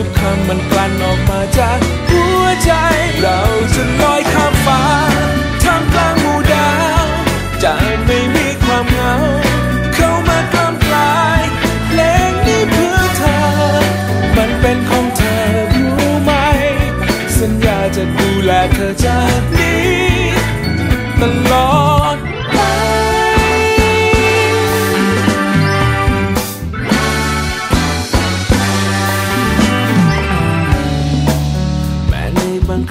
ทุกคำมันกลั่นออกมาจากหัวใจ เราจะลอยข้ามฟ้าท่ามกลางหมู่ดาวจะไม่มีความเหงา เข้ามากล้ำกลายเพลงนี้เพื่อเธอ มันเป็นของเธอรู้ไหม สัญญาจะดูแลเธอจาก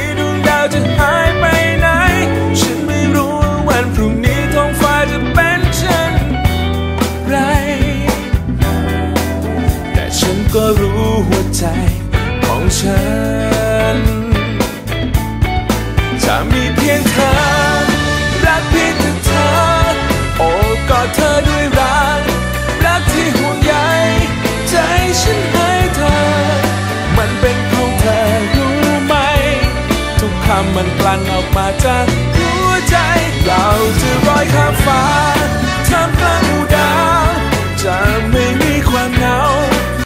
ี้ คำมันกลั่นออกมาจากหัวใจ เราจะร้อยค